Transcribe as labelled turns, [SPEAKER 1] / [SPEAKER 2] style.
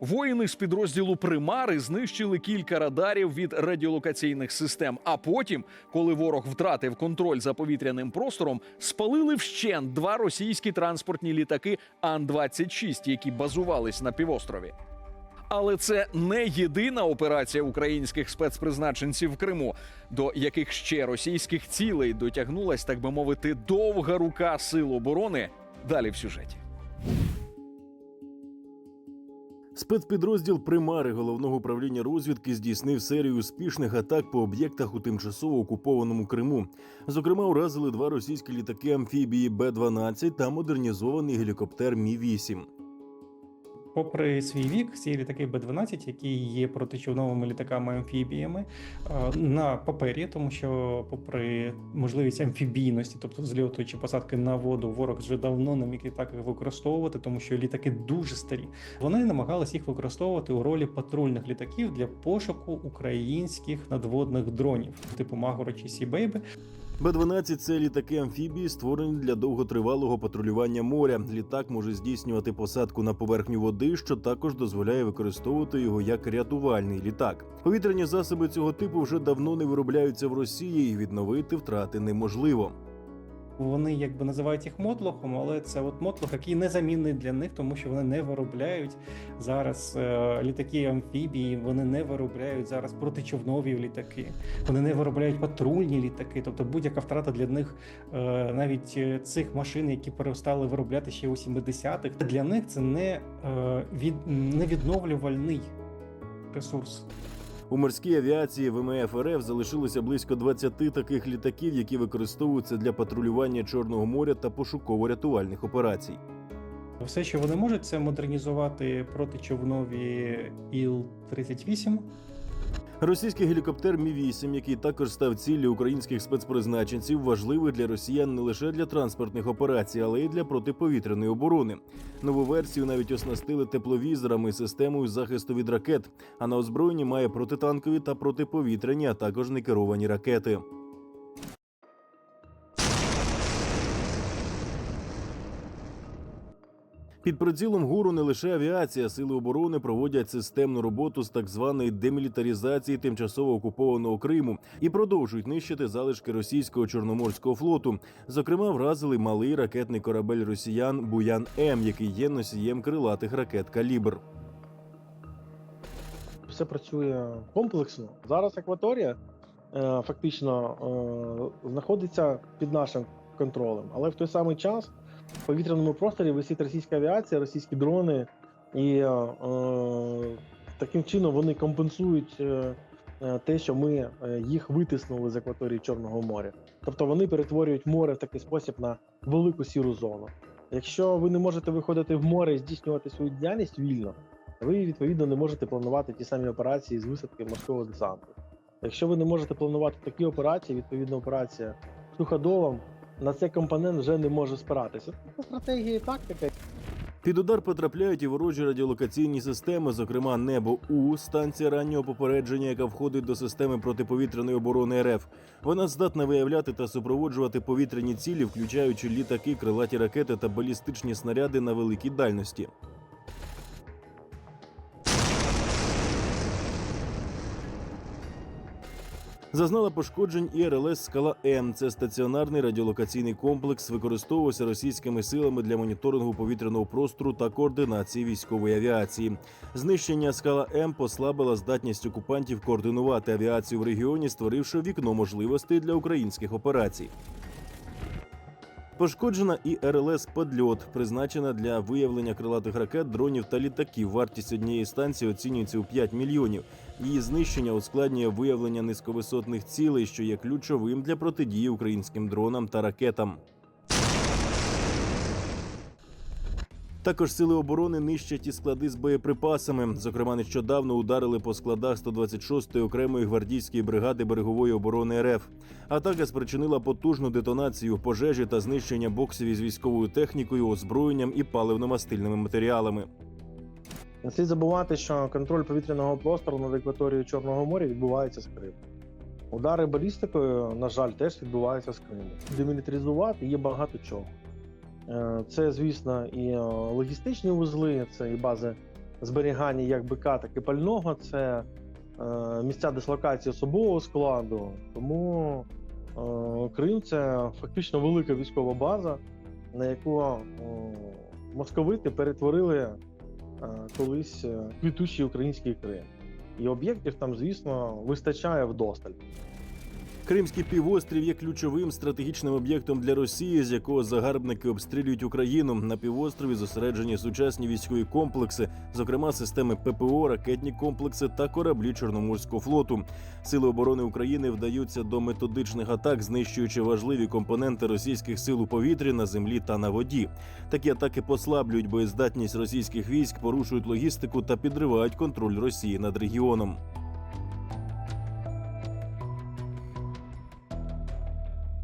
[SPEAKER 1] Воїни з підрозділу Примари знищили кілька радарів від радіолокаційних систем. А потім, коли ворог втратив контроль за повітряним простором, спалили вщент два російські транспортні літаки Ан-26, які базувались на півострові. Але це не єдина операція українських спецпризначенців в Криму, до яких ще російських цілей дотягнулась, так би мовити, довга рука сил оборони. Далі в сюжеті.
[SPEAKER 2] Спецпідрозділ Примари головного управління розвідки здійснив серію успішних атак по об'єктах у тимчасово окупованому Криму. Зокрема, уразили два російські літаки амфібії Б-12 та модернізований гелікоптер Мі 8
[SPEAKER 3] Попри свій вік, ці літаки Б-12, які є протичовновими літаками-амфібіями, е, на папері, тому що, попри можливість амфібійності, тобто зльоту чи посадки на воду, ворог вже давно не міг так використовувати, тому що літаки дуже старі. Вони намагались їх використовувати у ролі патрульних літаків для пошуку українських надводних дронів, типу Магора чи Сі-Бейби.
[SPEAKER 2] Б-12 – це літаки амфібії, створені для довготривалого патрулювання моря. Літак може здійснювати посадку на поверхню води, що також дозволяє використовувати його як рятувальний літак. Повітряні засоби цього типу вже давно не виробляються в Росії, і відновити втрати неможливо.
[SPEAKER 3] Вони якби називають їх мотлохом, але це от мотлох, який незамінний для них, тому що вони не виробляють зараз е, літаки амфібії, вони не виробляють зараз протичовнові літаки, вони не виробляють патрульні літаки. Тобто будь-яка втрата для них е, навіть е, цих машин, які перестали виробляти ще у 70-х, для них це не, е, від, не відновлювальний ресурс.
[SPEAKER 2] У морській авіації ВМФ РФ залишилося близько 20 таких літаків, які використовуються для патрулювання Чорного моря та пошуково-рятувальних операцій.
[SPEAKER 3] Все, що вони можуть, це модернізувати протичовнові Іл-38,
[SPEAKER 2] Російський гелікоптер Мі 8 який також став ціллю українських спецпризначенців, важливий для росіян не лише для транспортних операцій, але й для протиповітряної оборони. Нову версію навіть оснастили тепловізорами системою захисту від ракет. А на озброєнні має протитанкові та протиповітряні, а також некеровані ракети. Під прицілом гуру не лише авіація, сили оборони проводять системну роботу з так званої демілітарізації тимчасово окупованого Криму і продовжують нищити залишки російського чорноморського флоту. Зокрема, вразили малий ракетний корабель росіян Буян М, який є носієм крилатих ракет Калібр.
[SPEAKER 4] все працює комплексно. Зараз акваторія е, фактично е, знаходиться під нашим контролем, але в той самий час в повітряному просторі висить російська авіація, російські дрони, і е, е, таким чином вони компенсують е, е, те, що ми їх витиснули з акваторії Чорного моря. Тобто вони перетворюють море в такий спосіб на велику сіру зону. Якщо ви не можете виходити в море і здійснювати свою діяльність вільно, ви відповідно не можете планувати ті самі операції з висадки морського десанту. Якщо ви не можете планувати такі операції, відповідно операція суходолом на цей компонент вже не може спиратися. Це стратегія і тактика.
[SPEAKER 2] Під удар потрапляють і ворожі радіолокаційні системи, зокрема небо У станція раннього попередження, яка входить до системи протиповітряної оборони РФ. Вона здатна виявляти та супроводжувати повітряні цілі, включаючи літаки, крилаті ракети та балістичні снаряди на великій дальності. Зазнала пошкоджень і РЛС Скала М. Це стаціонарний радіолокаційний комплекс, використовувався російськими силами для моніторингу повітряного простору та координації військової авіації. Знищення скала М послабила здатність окупантів координувати авіацію в регіоні, створивши вікно можливостей для українських операцій. Пошкоджена і РЛС «Падльот», призначена для виявлення крилатих ракет, дронів та літаків. Вартість однієї станції оцінюється у 5 мільйонів. Її знищення ускладнює виявлення низьковисотних цілей, що є ключовим для протидії українським дронам та ракетам. Також сили оборони нищать і склади з боєприпасами. Зокрема, нещодавно ударили по складах 126-ї окремої гвардійської бригади берегової оборони РФ. Атака спричинила потужну детонацію, пожежі та знищення боксів із військовою технікою, озброєнням і паливно-мастильними матеріалами.
[SPEAKER 4] Не слід забувати, що контроль повітряного простору над акваторією Чорного моря відбувається з Криму. Удари балістикою, на жаль, теж відбуваються з Криму. Демілітаризувати є багато чого. Е, Це, звісно, і е, логістичні вузли, це і бази зберігання як БК, так і пального, це е, місця дислокації особового складу. Тому Крим це фактично велика військова база, на яку московити перетворили колись квітучий український Крим. І об'єктів там, звісно, вистачає вдосталь.
[SPEAKER 2] Кримський півострів є ключовим стратегічним об'єктом для Росії, з якого загарбники обстрілюють Україну. На півострові зосереджені сучасні військові комплекси, зокрема системи ППО, ракетні комплекси та кораблі Чорноморського флоту. Сили оборони України вдаються до методичних атак, знищуючи важливі компоненти російських сил у повітрі на землі та на воді. Такі атаки послаблюють боєздатність російських військ, порушують логістику та підривають контроль Росії над регіоном.